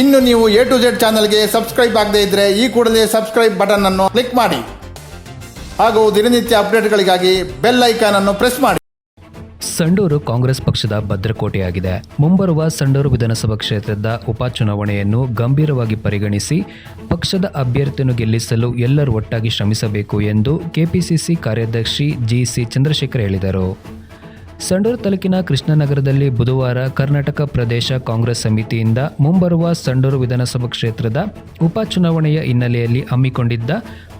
ಇನ್ನು ನೀವು A to Z ಚಾನಲ್ಗೆ ಸಬ್ಸ್ಕ್ರೈಬ್ ಆಗದೇ ಇದ್ದರೆ ಈ ಕೂಡಲೇ ಸಬ್ಸ್ಕ್ರೈಬ್ ಬಟನ್ ಅನ್ನು ಕ್ಲಿಕ್ ಮಾಡಿ. ಹಾಗೂ ದಿನನಿತ್ಯ ಅಪ್ಡೇಟ್ಗಳಿಗಾಗಿ ಬೆಲ್ ಐಕಾನ್ ಅನ್ನು ಪ್ರೆಸ್ ಮಾಡಿ. ಸಂಡೂರು ಕಾಂಗ್ರೆಸ್ ಪಕ್ಷದ ಭದ್ರಕೋಟೆಯಾಗಿದೆ. ಮುಂಬರುವ ಸಂಡೂರು ವಿಧಾನಸಭಾ ಕ್ಷೇತ್ರದ ಉಪಚುನಾವಣೆಯನ್ನು ಗಂಭೀರವಾಗಿ ಪರಿಗಣಿಸಿ ಪಕ್ಷದ ಅಭ್ಯರ್ಥಿಯನ್ನು ಗೆಲ್ಲಿಸಲು ಎಲ್ಲರೂ ಒಟ್ಟಾಗಿ ಶ್ರಮಿಸಬೇಕು ಎಂದು ಕೆಪಿಸಿಸಿ ಕಾರ್ಯದರ್ಶಿ ಜಿಸಿ ಚಂದ್ರಶೇಖರ್ ಹೇಳಿದರು. ಸಂಡೂರು ತಾಲೂಕಿನ ಕೃಷ್ಣನಗರದಲ್ಲಿ ಬುಧವಾರ ಕರ್ನಾಟಕ ಪ್ರದೇಶ ಕಾಂಗ್ರೆಸ್ ಸಮಿತಿಯಿಂದ ಮುಂಬರುವ ಸಂಡೂರು ವಿಧಾನಸಭಾ ಕ್ಷೇತ್ರದ ಉಪಚುನಾವಣೆಯ ಹಿನ್ನೆಲೆಯಲ್ಲಿ ಹಮ್ಮಿಕೊಂಡಿದ್ದ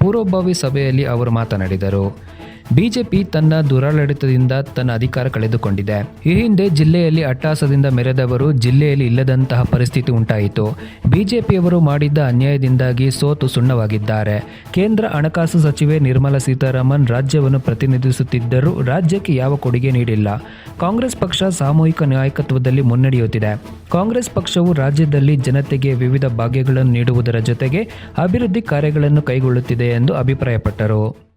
ಪೂರ್ವಭಾವಿ ಸಭೆಯಲ್ಲಿ ಅವರು ಮಾತನಾಡಿದರು. ಬಿಜೆಪಿ ತನ್ನ ದುರಾಡಳಿತದಿಂದ ತನ್ನ ಅಧಿಕಾರ ಕಳೆದುಕೊಂಡಿದೆ. ಈ ಹಿಂದೆ ಜಿಲ್ಲೆಯಲ್ಲಿ ಅಟ್ಟಾಸದಿಂದ ಮೆರೆದವರು ಜಿಲ್ಲೆಯಲ್ಲಿ ಇಲ್ಲದಂತಹ ಪರಿಸ್ಥಿತಿ ಉಂಟಾಯಿತು. ಬಿಜೆಪಿಯವರು ಮಾಡಿದ್ದ ಅನ್ಯಾಯದಿಂದಾಗಿ ಸೋತು ಸುಣ್ಣವಾಗಿದ್ದಾರೆ. ಕೇಂದ್ರ ಹಣಕಾಸು ಸಚಿವೆ ನಿರ್ಮಲಾ ಸೀತಾರಾಮನ್ ರಾಜ್ಯವನ್ನು ಪ್ರತಿನಿಧಿಸುತ್ತಿದ್ದರೂ ರಾಜ್ಯಕ್ಕೆ ಯಾವ ಕೊಡುಗೆ ನೀಡಿಲ್ಲ. ಕಾಂಗ್ರೆಸ್ ಪಕ್ಷ ಸಾಮೂಹಿಕ ನಾಯಕತ್ವದಲ್ಲಿ ಮುನ್ನಡೆಯುತ್ತಿದೆ. ಕಾಂಗ್ರೆಸ್ ಪಕ್ಷವು ರಾಜ್ಯದಲ್ಲಿ ಜನತೆಗೆ ವಿವಿಧ ಭಾಗ್ಯಗಳನ್ನು ನೀಡುವುದರ ಜೊತೆಗೆ ಅಭಿವೃದ್ಧಿ ಕಾರ್ಯಗಳನ್ನು ಕೈಗೊಳ್ಳುತ್ತಿದೆ ಎಂದು ಅಭಿಪ್ರಾಯಪಟ್ಟರು.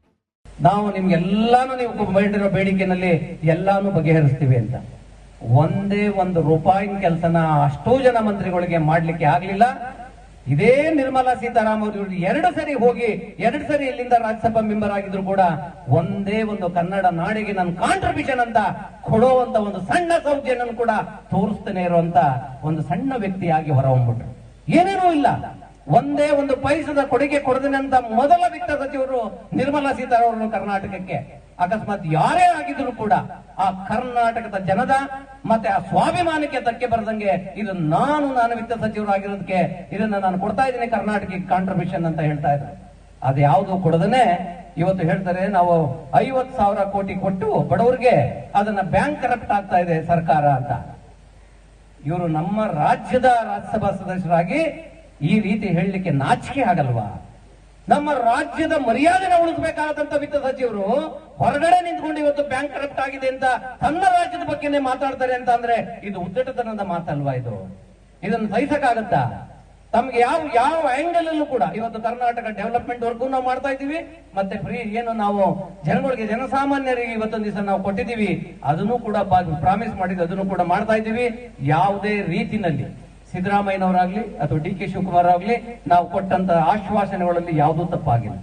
ನಾವು ನಿಮ್ಗೆಲ್ಲಾನು ನೀವು ಮಾಡಿರೋ ಬೇಡಿಕೆನಲ್ಲಿ ಎಲ್ಲಾನು ಬಗೆಹರಿಸ್ತೀವಿ ಅಂತ. ಒಂದೇ ಒಂದು ರೂಪಾಯಿನ ಕೆಲಸನ ಅಷ್ಟೋ ಜನ ಮಂತ್ರಿಗಳಿಗೆ ಮಾಡ್ಲಿಕ್ಕೆ ಆಗ್ಲಿಲ್ಲ. ಇದೇ ನಿರ್ಮಲಾ ಸೀತಾರಾಮ್ ಅವರು ಎರಡು ಸರಿ ಹೋಗಿ, ಎರಡು ಸರಿ ಇಲ್ಲಿಂದ ರಾಜ್ಯಸಭಾ ಮೆಂಬರ್ ಆಗಿದ್ರು ಕೂಡ ಒಂದೇ ಒಂದು ಕನ್ನಡ ನಾಡಿಗೆ ನನ್ನ ಕಾಂಟ್ರಿಬ್ಯೂಷನ್ ಅಂತ ಕೊಡುವಂತ ಒಂದು ಸಣ್ಣ ಸೌಜನ್ಯನ ಕೂಡ ತೋರಿಸ್ತಾನೆ ಇರುವಂತ ಒಂದು ಸಣ್ಣ ವ್ಯಕ್ತಿಯಾಗಿ ಹೊರಹೊಂಬಿಟ್ರು ಏನೇನೂ ಇಲ್ಲ. ಒಂದೇ ಒಂದು ಪೈಸದ ಕೊಡುಗೆ ಕೊಡದೇನೆ ಅಂತ ಮೊದಲ ವಿತ್ತ ಸಚಿವರು ನಿರ್ಮಲಾ ಸೀತಾರಾಮನ್ ಕರ್ನಾಟಕಕ್ಕೆ. ಅಕಸ್ಮಾತ್ ಯಾರೇ ಆಗಿದ್ರು ಕೂಡ ಆ ಕರ್ನಾಟಕದ ಜನದ ಮತ್ತೆ ಆ ಸ್ವಾಭಿಮಾನಕ್ಕೆ ಧಕ್ಕೆ ಬರದಂಗೆ ಇದು ನಾನು ನಾನು ವಿತ್ತ ಸಚಿವರು ಆಗಿರೋದಕ್ಕೆ ಇದನ್ನ ನಾನು ಕೊಡ್ತಾ ಇದ್ದೀನಿ ಕರ್ನಾಟಕಕ್ಕೆ ಕಾಂಟ್ರಿಬ್ಯೂಷನ್ ಅಂತ ಹೇಳ್ತಾ ಇದ್ರು. ಅದು ಯಾವುದು ಕೊಡದನೆ? ಇವತ್ತು ಹೇಳ್ತಾರೆ ನಾವು ಐವತ್ ಸಾವಿರ ಕೋಟಿ ಕೊಟ್ಟು ಬಡವರಿಗೆ ಅದನ್ನ ಬ್ಯಾಂಕ್ ಕರಪ್ಟ್ ಆಗ್ತಾ ಇದೆ ಸರ್ಕಾರ ಅಂತ. ಇವರು ನಮ್ಮ ರಾಜ್ಯದ ರಾಜ್ಯಸಭಾ ಸದಸ್ಯರಾಗಿ ಈ ರೀತಿ ಹೇಳಲಿಕ್ಕೆ ನಾಚಿಕೆ ಆಗಲ್ವಾ? ನಮ್ಮ ರಾಜ್ಯದ ಮರ್ಯಾದೆನ ಉಳಿಸಬೇಕಾದಂತ ವಿತ್ತ ಸಚಿವರು ಹೊರಗಡೆ ನಿಂತ್ಕೊಂಡು ಇವತ್ತು ಬ್ಯಾಂಕ್ ಕರಪ್ಟ್ ಆಗಿದೆ ಅಂತ ತನ್ನ ರಾಜ್ಯದ ಬಗ್ಗೆನೇ ಮಾತಾಡ್ತಾರೆ ಅಂತ ಅಂದ್ರೆ ಇದು ಉದ್ದಟತನದ ಮಾತಲ್ವಾ ಇದು? ಇದನ್ನು ಸಹಿಸಕ್ಕಾಗತ್ತಾ? ತಮ್ಗೆ ಯಾವ ಯಾವ ಆಂಗಲ್ ಅಲ್ಲೂ ಕೂಡ ಇವತ್ತು ಕರ್ನಾಟಕ ಡೆವಲಪ್ಮೆಂಟ್ ವರ್ಗೂ ನಾವು ಮಾಡ್ತಾ ಇದ್ದೀವಿ, ಮತ್ತೆ ಫ್ರೀ ಏನು ನಾವು ಜನಗಳಿಗೆ ಜನಸಾಮಾನ್ಯರಿಗೆ ಇವತ್ತೊಂದು ದಿವಸ ನಾವು ಕೊಟ್ಟಿದ್ದೀವಿ, ಅದನ್ನು ಕೂಡ ಪ್ರಾಮಿಸ್ ಮಾಡಿದ್ದು ಅದನ್ನು ಕೂಡ ಮಾಡ್ತಾ ಇದ್ದೀವಿ, ಯಾವುದೇ ರೀತಿನಲ್ಲಿ ಸಿದ್ದರಾಮಯ್ಯನವರಾಗ್ಲಿ ಅಥವಾ ಡಿ ಕೆ ಶಿವಕುಮಾರ್ ಆಗ್ಲಿ ನಾವು ಕೊಟ್ಟಂತ ಆಶ್ವಾಸನೆಗಳಲ್ಲಿ ಯಾವುದೂ ತಪ್ಪಾಗಿಲ್ಲ.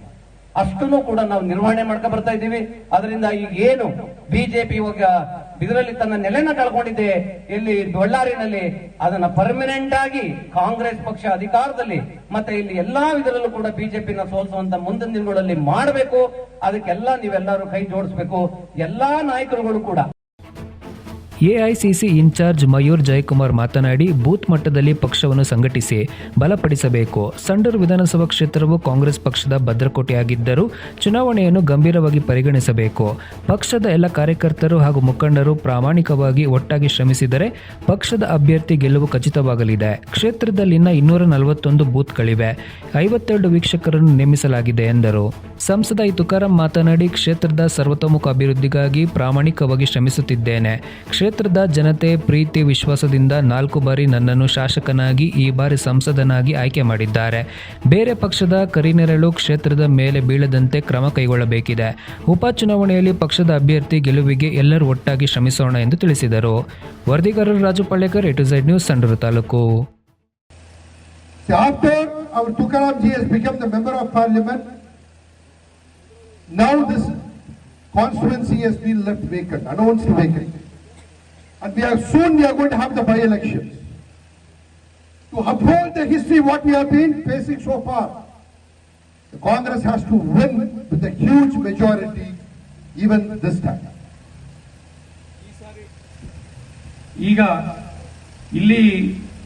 ಅಷ್ಟನ್ನು ಕೂಡ ನಾವು ನಿರ್ವಹಣೆ ಮಾಡ್ಕೊ ಬರ್ತಾ ಇದ್ದೀವಿ. ಅದರಿಂದ ಈಗ ಏನು ಬಿಜೆಪಿ ಇವಾಗ ಇದರಲ್ಲಿ ತನ್ನ ನೆಲೆನ ಕಳ್ಕೊಂಡಿದೆ. ಇಲ್ಲಿ ಬಳ್ಳಾರಿನಲ್ಲಿ ಅದನ್ನ ಪರ್ಮನೆಂಟ್ ಆಗಿ ಕಾಂಗ್ರೆಸ್ ಪಕ್ಷ ಅಧಿಕಾರದಲ್ಲಿ ಮತ್ತೆ ಇಲ್ಲಿ ಎಲ್ಲಾ ಇದರಲ್ಲೂ ಕೂಡ ಬಿಜೆಪಿನ ಸೋಲಿಸುವಂತ ಮುಂದಿನ ದಿನಗಳಲ್ಲಿ ಮಾಡಬೇಕು. ಅದಕ್ಕೆಲ್ಲ ನೀವೆಲ್ಲರೂ ಕೈ ಜೋಡಿಸ್ಬೇಕು. ಎಲ್ಲಾ ನಾಯಕರುಗಳು ಕೂಡ ಎಐಸಿಸಿ ಇನ್ಚಾರ್ಜ್ ಮಯೂರ್ ಜಯಕುಮಾರ್ ಮಾತನಾಡಿ, ಬೂತ್ ಮಟ್ಟದಲ್ಲಿ ಪಕ್ಷವನ್ನು ಸಂಘಟಿಸಿ ಬಲಪಡಿಸಬೇಕು. ಸಂಡೂರು ವಿಧಾನಸಭಾ ಕ್ಷೇತ್ರವು ಕಾಂಗ್ರೆಸ್ ಪಕ್ಷದ ಭದ್ರಕೋಟೆಯಾಗಿದ್ದರೂ ಚುನಾವಣೆಯನ್ನು ಗಂಭೀರವಾಗಿ ಪರಿಗಣಿಸಬೇಕು. ಪಕ್ಷದ ಎಲ್ಲ ಕಾರ್ಯಕರ್ತರು ಹಾಗೂ ಮುಖಂಡರು ಪ್ರಾಮಾಣಿಕವಾಗಿ ಒಟ್ಟಾಗಿ ಶ್ರಮಿಸಿದರೆ ಪಕ್ಷದ ಅಭ್ಯರ್ಥಿ ಗೆಲುವು ಖಚಿತವಾಗಲಿದೆ. ಕ್ಷೇತ್ರದಲ್ಲಿನ ಇನ್ನೂರ ನಲವತ್ತೊಂದು ಬೂತ್ಗಳಿವೆ. ಐವತ್ತೆರಡು ವೀಕ್ಷಕರನ್ನು ನೇಮಿಸಲಾಗಿದೆ ಎಂದರು. ಸಂಸದ ತುಕಾರಾಂ ಮಾತನಾಡಿ ಕ್ಷೇತ್ರದ ಸರ್ವತೋಮುಖ ಅಭಿವೃದ್ಧಿಗಾಗಿ ಪ್ರಾಮಾಣಿಕವಾಗಿ ಶ್ರಮಿಸುತ್ತಿದ್ದೇನೆ. ಕ್ಷೇತ್ರದ ಜನತೆ ಪ್ರೀತಿ ವಿಶ್ವಾಸದಿಂದ ನಾಲ್ಕು ಬಾರಿ ನನ್ನನ್ನು ಶಾಸಕನಾಗಿ ಈ ಬಾರಿ ಸಂಸದನಾಗಿ ಆಯ್ಕೆ ಮಾಡಿದ್ದಾರೆ. ಬೇರೆ ಪಕ್ಷದ ಕರಿನೆರಳು ಕ್ಷೇತ್ರದ ಮೇಲೆ ಬೀಳದಂತೆ ಕ್ರಮ ಕೈಗೊಳ್ಳಬೇಕಿದೆ. ಉಪಚುನಾವಣೆಯಲ್ಲಿ ಪಕ್ಷದ ಅಭ್ಯರ್ಥಿ ಗೆಲುವಿಗೆ ಎಲ್ಲರೂ ಒಟ್ಟಾಗಿ ಶ್ರಮಿಸೋಣ ಎಂದು ತಿಳಿಸಿದರು. ವರದಿಗಾರರು Raju Pallekar A to Z news Sandur taluk. After our Tukaram ji has become the member of parliament, now this constituency has been left vacant, announced vacant. And we are soon we are going to have the by-elections. To uphold the history what we have been facing so far, the Congress has to win with a huge majority even this time. ಈಗ ಇಲ್ಲಿ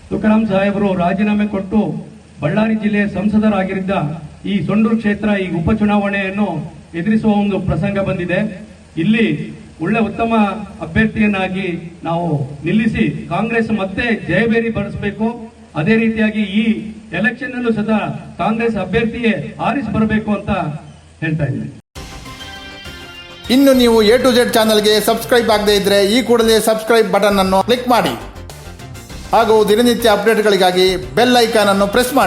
ತುಕಾರಾಮ್ ಸಾಹೇಬರು ರಾಜೀನಾಮೆ ಕೊಟ್ಟು ಬಳ್ಳಾರಿ ಜಿಲ್ಲೆಯ ಸಂಸದರಾಗಿರಿದ್ದ ಈ ಸೊಂಡೂರು ಕ್ಷೇತ್ರ ಈ ಉಪಚುನಾವಣೆಯನ್ನು ಎದುರಿಸುವ ಒಂದು ಪ್ರಸಂಗ ಬಂದಿದೆ. ಇಲ್ಲಿ ಒಳ್ಳೆ ಉತ್ತಮ ಅಭ್ಯರ್ಥಿಯನ್ನಾಗಿ ನಾವು ನಿಲ್ಲಿಸಿ ಕಾಂಗ್ರೆಸ್ ಮತ್ತೆ ಜಯಭೇರಿ ಬರೆಸಬೇಕು. ಅದೇ ರೀತಿಯಾಗಿ ಈ ಎಲೆಕ್ಷನ್ ಅಲ್ಲೂ ಸದಾ ಕಾಂಗ್ರೆಸ್ ಅಭ್ಯರ್ಥಿಯೇ ಆರಿಸಿ ಬರಬೇಕು ಅಂತ ಹೇಳ್ತಾ ಇದ್ದೀನಿ. ಇನ್ನು ನೀವು ಎ ಟು ಜೆಡ್ ಚಾನಲ್ಗೆ ಸಬ್ಸ್ಕ್ರೈಬ್ ಆಗದೇ ಇದ್ರೆ ಈ ಕೂಡಲೇ ಸಬ್ಸ್ಕ್ರೈಬ್ ಬಟನ್ ಅನ್ನು ಕ್ಲಿಕ್ ಮಾಡಿ. ಹಾಗೂ ದಿನನಿತ್ಯ ಅಪ್ಡೇಟ್ಗಳಿಗಾಗಿ ಬೆಲ್ ಐಕಾನ್ ಅನ್ನು ಪ್ರೆಸ್ ಮಾಡಿ.